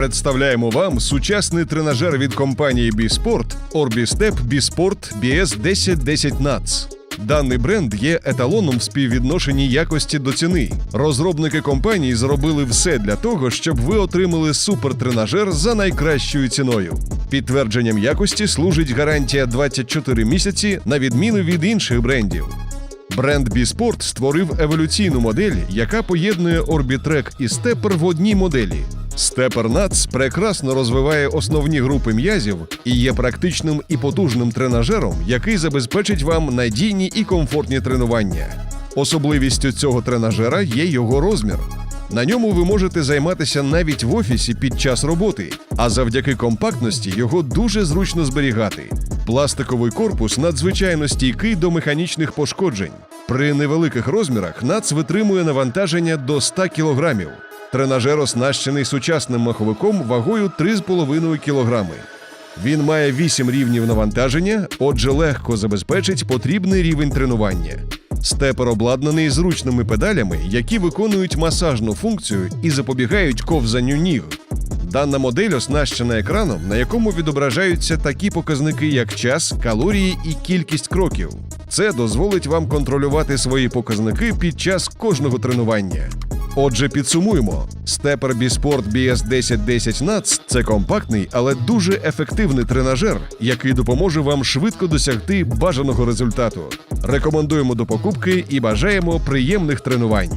Представляємо вам сучасний тренажер від компанії Біспорт Orbistep Біспорт BS 1010 NATS. Даний бренд є еталоном в співвідношенні якості до ціни. Розробники компанії зробили все для того, щоб ви отримали супертренажер за найкращою ціною. Підтвердженням якості служить гарантія 24 місяці на відміну від інших брендів. Бренд Біспорт створив еволюційну модель, яка поєднує Orbitrek і Stepper в одній моделі. Nuts прекрасно розвиває основні групи м'язів і є практичним і потужним тренажером, який забезпечить вам надійні і комфортні тренування. Особливістю цього тренажера є його розмір. На ньому ви можете займатися навіть в офісі під час роботи, а завдяки компактності його дуже зручно зберігати. Пластиковий корпус надзвичайно стійкий до механічних пошкоджень. При невеликих розмірах НАЦ витримує навантаження до 100 кг. Тренажер оснащений сучасним маховиком вагою 3,5 кг. Він має 8 рівнів навантаження, отже, легко забезпечить потрібний рівень тренування. Степер обладнаний зручними педалями, які виконують масажну функцію і запобігають ковзанню ніг. Дана модель оснащена екраном, на якому відображаються такі показники, як час, калорії і кількість кроків. Це дозволить вам контролювати свої показники під час кожного тренування. Отже, підсумуємо: Stepper B-Sport BS 1010 NATS – це компактний, але дуже ефективний тренажер, який допоможе вам швидко досягти бажаного результату. Рекомендуємо до покупки і бажаємо приємних тренувань.